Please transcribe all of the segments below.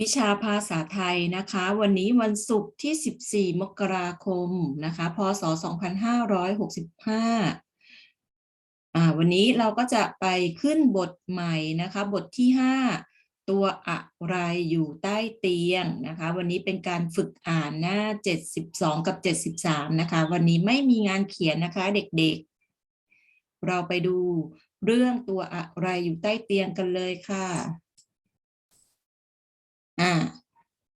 วิชาภาษาไทยนะคะ วันนี้วันศุกร์ที่ 14 มกราคมนะคะ พศ 2565อ่าวันนี้เราก็จะไปขึ้นบทใหม่นะคะ บทที่ 5 ตัวอะไรอยู่ใต้เตียงนะคะ วันนี้เป็นการฝึกอ่านหน้า 72 กับ 73 นะคะ วันนี้ไม่มีงานเขียนนะคะเด็กๆ เราไปดูเรื่องตัวอะไรอยู่ใต้เตียงกันเลยค่ะ อ่า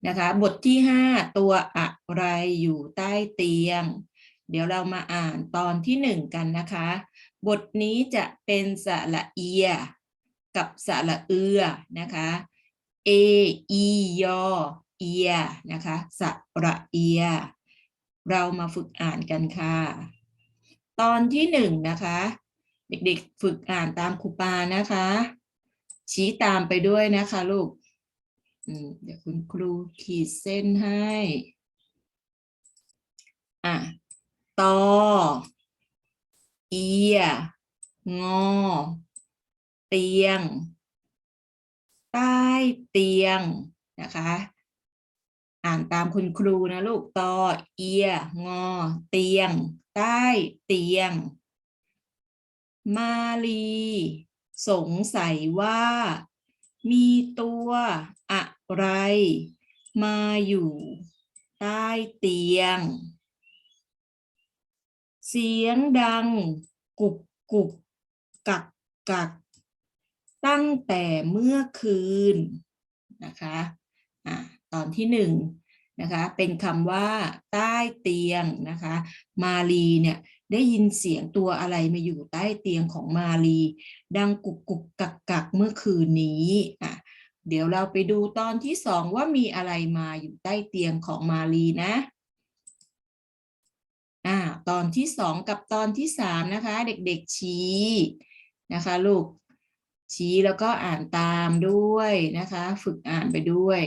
นะคะ บทที่ห้าตัวอะไรอยู่ใต้เตียง เดี๋ยวเรามาอ่านตอนที่หนึ่งกันนะคะ บทนี้จะเป็นสระเอีย กับสระเอือนะคะเออียอเอียนะคะสระเอีย เรามาฝึกอ่านกันค่ะ ตอนที่หนึ่งนะคะ เด็กๆฝึกอ่านตามครูปานะคะ ชี้ตามไปด้วยนะคะลูก เดี๋ยวคุณครูขีดเส้นให้ อะ ตอ เอีย งอ เตียง ใต้เตียง นะคะ อ่านตามคุณครูนะลูก ตอ เอีย งอ เตียง ใต้เตียง มาลี สงสัยว่า มีตัวอะไร มาอยู่ใต้เตียง เสียงดัง กุกกุกกักกัก ตั้งแต่เมื่อคืนนะคะอะตอนที่หนึ่งนะคะ เป็นคำว่าใต้เตียงนะคะ มาลีเนี่ย ได้ยินเสียงตัวอะไรมาอยู่ใต้เตียงของมาลี ดังกุกกุกกักกักเมื่อคืนนี้อะเดี๋ยวเราไปดูตอนที่สองว่ามีอะไรมาอยู่ใต้เตียงของมาลีนะอ่าตอนที่สองกับตอนที่สามนะคะ เด็กๆชี้นะคะลูกชี้แล้วก็อ่านตามด้วยนะคะ ฝึกอ่านไปด้วย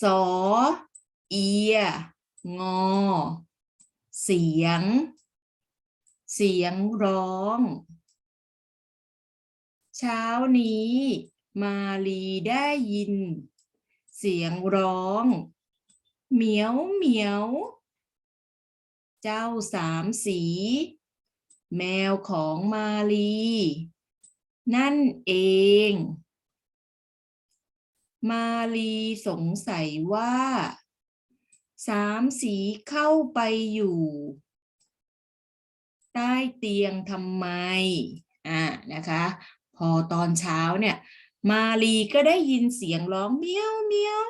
สอเอียงอ เสียง เสียงร้อง เช้านี้ มาลีได้ยิน เสียงร้องเหมียวเหมียว เจ้าสามสี แมวของมาลี นั่นเอง มาลีสงสัยว่า สามสีเข้าไปอยู่ ใต้เตียงทำไม อ่านะคะ พอตอนเช้าเนี่ย มาลีก็ได้ยินเสียงร้องเมียวเมียว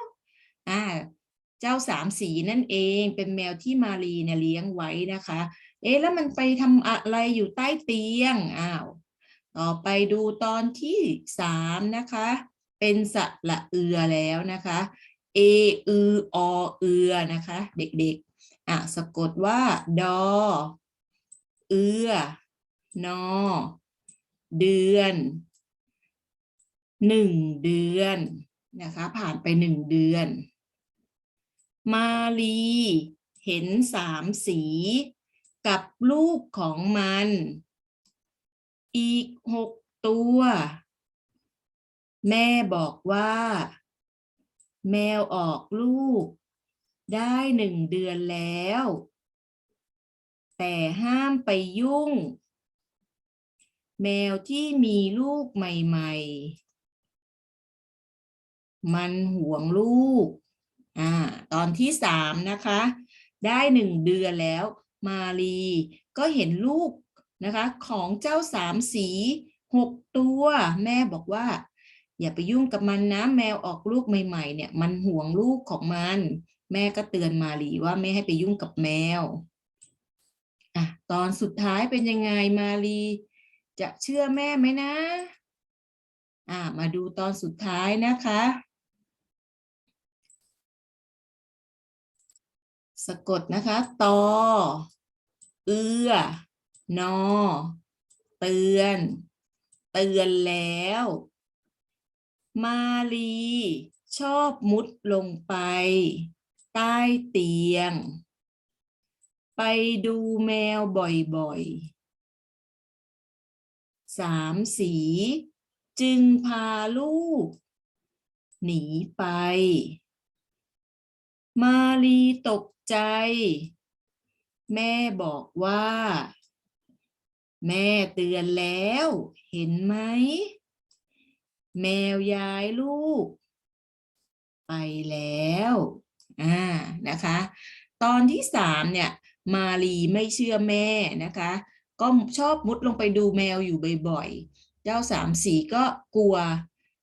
อ่าเจ้าสามสีนั่นเองเป็นแมวที่มาลีเนี่ยเลี้ยงไว้นะคะ เอ๊ะแล้วมันไปทำอะไรอยู่ใต้เตียงอ้าวต่อไปดูตอนที่สามนะคะ เป็นสระเอือแล้วนะคะ เออืออเอือนะคะ เด็กๆอะสะกดว่าดอเอือนอเดือนหนึ่งเดือนนะคะผ่านไปหนึ่งเดือน มาลีเห็นสามสี กับลูกของมัน อีกหกตัว แม่บอกว่า แมวออกลูก ได้หนึ่งเดือนแล้ว แต่ห้ามไปยุ่ง แมวที่มีลูกใหม่ ๆ มันห่วงลูก อ่า ตอนที่สามนะคะ ได้หนึ่งเดือนแล้ว มาลีก็เห็นลูกนะคะ ของเจ้าสามสีหกตัว แม่บอกว่า อย่าไปยุ่งกับมันนะแมวออกลูกใหม่ ๆ เนี่ย มันห่วงลูกของมัน แม่ก็เตือนมาลีว่าไม่ให้ไปยุ่งกับแมวอะตอนสุดท้ายเป็นยังไงมาลีจะเชื่อแม่ไหมนะ อ่า มาดูตอนสุดท้ายนะคะ สะกดนะคะตอเอือนอ เตือน เตือนแล้ว มาลี ชอบมุดลงไป ใต้เตียง ไปดูแมวบ่อยๆสามสี จึงพาลูก หนีไป มาลีตกใจ แม่บอกว่า แม่เตือนแล้ว เห็นไหม แมวย้ายลูก ไปแล้วอ่านะคะ ตอนที่สามเนี่ยมาลีไม่เชื่อแม่นะคะ ก็ชอบมุดลงไปดูแมวอยู่บ่อยๆ เจ้าสามสีก็กลัว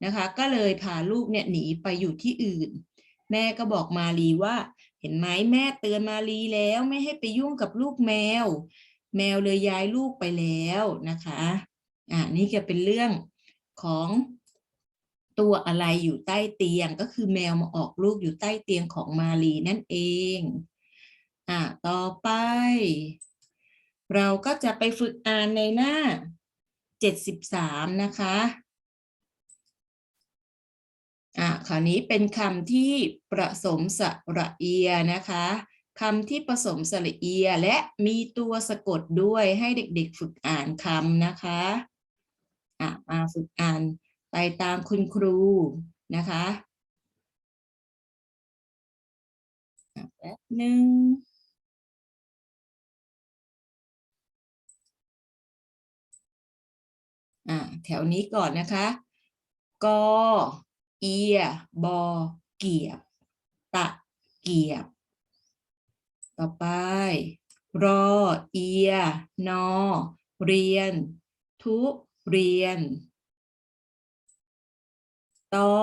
นะคะ ก็เลยพาลูกเนี่ยหนีไปอยู่ที่อื่น แม่ก็บอกมาลีว่า เห็นไหมแม่เตือนมาลีแล้วไม่ให้ไปยุ่งกับลูกแมว แมวเลยย้ายลูกไปแล้วนะคะอ่านี่ก็เป็นเรื่องของ ตัวอะไรอยู่ใต้เตียงก็คือแมวมาออกลูกอยู่ใต้เตียงของมาลีนั่นเอง อ่าต่อไป เราก็จะไปฝึกอ่านในหน้า 73 นะคะอ่าคราวนี้เป็นคำที่ผสมสระเอียนะคะคำที่ผสมสระเอียและมีตัวสะกดด้วยให้เด็กๆฝึกอ่านคำนะคะอะมาฝึกอ่าน ไปตามคุณครูนะคะแป๊บหนึ่งอ่าแถวนี้ก่อนนะคะกอเอียบอเกียบ ตะเกียบ ต่อไป รอเอีย นอ เรียน ทุเรียน ตอ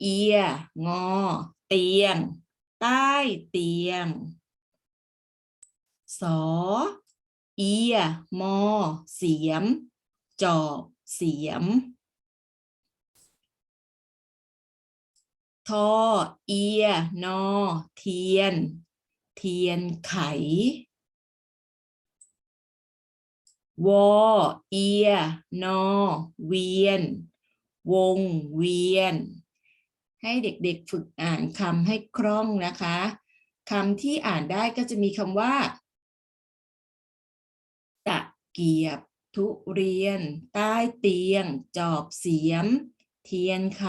เอีย งอ เตียง ใต้เตียง สอ เอีย มอ เสียม จอบเสียม ทอ เอีย นอ เทียน เทียนไข วอ เอีย นอ เวียน วงเวียน ให้เด็กๆฝึกอ่านคำให้คล่องนะคะคำที่อ่านได้ก็จะมีคำว่า ตะเกียบ ทุเรียน ใต้เตียง จอบเสียม เทียนไข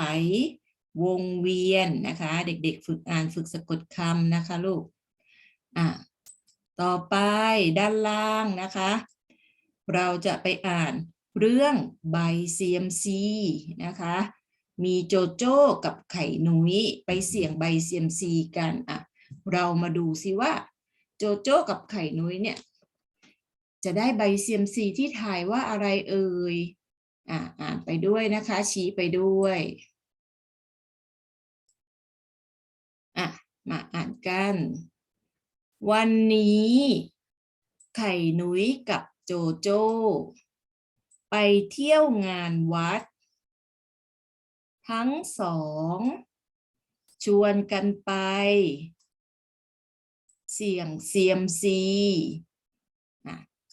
วงเวียนนะคะ เด็กๆ ฝึกอ่านฝึกสะกดคำนะคะลูกอะต่อไปด้านล่างนะคะ เราจะไปอ่าน เรื่องใบเซียมซีนะคะ มีโจโจ้กับไข่นุ้ยไปเสี่ยงใบเซียมซีกันอะเรามาดูซิว่า โจโจ้กับไข่นุ้ยเนี่ย จะได้ใบเซียมซีที่ถ่ายว่าอะไรเอ่ยอ่าอ่านไปด้วยนะคะ ชี้ไปด้วยอะมาอ่านกัน วันนี้ ไข่นุ้ยกับโจโจ้ ไปเที่ยวงานวัด ทั้งสอง ชวนกันไป เสี่ยงเซียมซี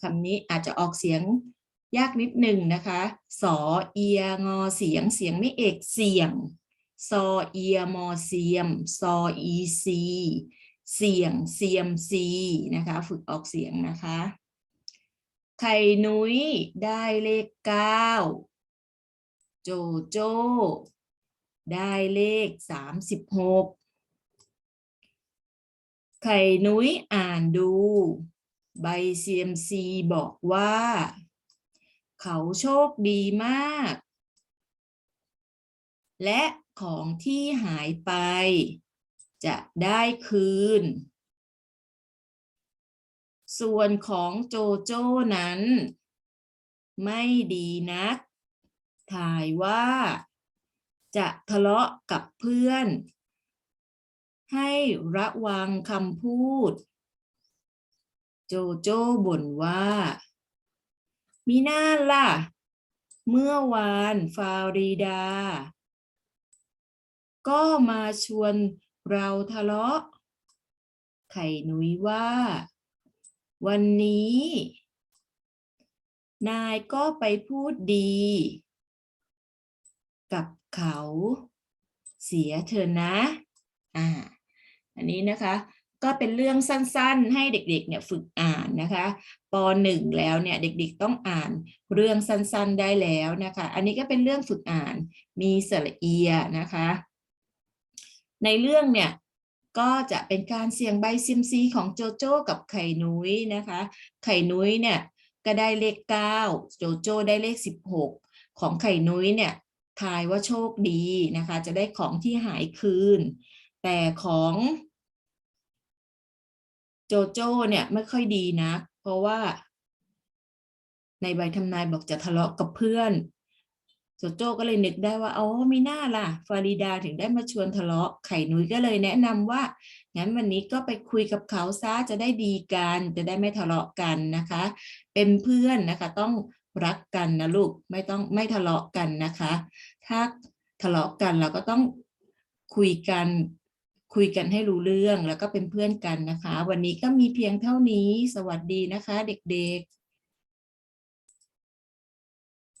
คำนี้อาจจะออกเสียงยากนิดหนึ่งนะคะ สอเอียงอเสียงเสียงไม่เอกเสียง ซอเอียมอเสียม ซออีซี เสียงเซียมซีนะคะ ฝึกออกเสียงนะคะ ไข่นุ้ยได้เลขเก้าโจโจ้ได้เลขสามสิบหกไข่นุ้ยอ่านดู ใบเซียมซีบอกว่า เขาโชคดีมาก และของที่หายไป จะได้คืน ส่วนของโจโจ้นั้น ไม่ดีนัก ถ่ายว่า จะทะเลาะกับเพื่อน ให้ระวังคำพูด โจโจ้บ่นว่า มีหน้าล่ะ เมื่อวานฟารีดา ก็มาชวนเราทะเลาะ ไข่นุ้ยว่า วันนี้ นายก็ไปพูดดี กับเขาเสียเธอนะ อ่า อันนี้นะคะ ก็เป็นเรื่องสั้นๆ ให้เด็กๆ เนี่ยฝึกอ่านนะคะปหนึ่งแล้วเนี่ยเด็กๆ ต้องอ่านเรื่องสั้นๆ ได้แล้วนะคะ อันนี้ก็เป็นเรื่องฝึกอ่าน มีสระเอียนะคะ ในเรื่องเนี่ย ก็จะเป็นการเสี่ยงใบซิมซีของโจโจ้กับไข่นุ้ยนะคะ ไข่นุ้ยเนี่ยก็ได้เลขเก้าโจโจ้ได้เลขสิบหกของไข่นุ้ยเนี่ยทายว่าโชคดีนะคะ จะได้ของที่หายคืน แต่ของโจโจ้เนี่ยไม่ค่อยดีนะ เพราะว่า ในใบทำนายบอกจะทะเลาะกับเพื่อน โจโจ้ก็เลยนึกได้ว่าอ๋อมีหน้าล่ะ ฟาริดาถึงได้มาชวนทะเลาะ ไข่นุ้ยก็เลยแนะนำว่า งั้นวันนี้ก็ไปคุยกับเขาซะจะได้ดีกัน จะได้ไม่ทะเลาะกันนะคะ เป็นเพื่อนนะคะ ต้องรักกันนะลูก ไม่ต้องไม่ทะเลาะกันนะคะ ถ้าทะเลาะกันเราก็ต้องคุยกันคุยกันให้รู้เรื่องแล้วก็เป็นเพื่อนกันนะคะ วันนี้ก็มีเพียงเท่านี้ สวัสดีนะคะ เด็กๆ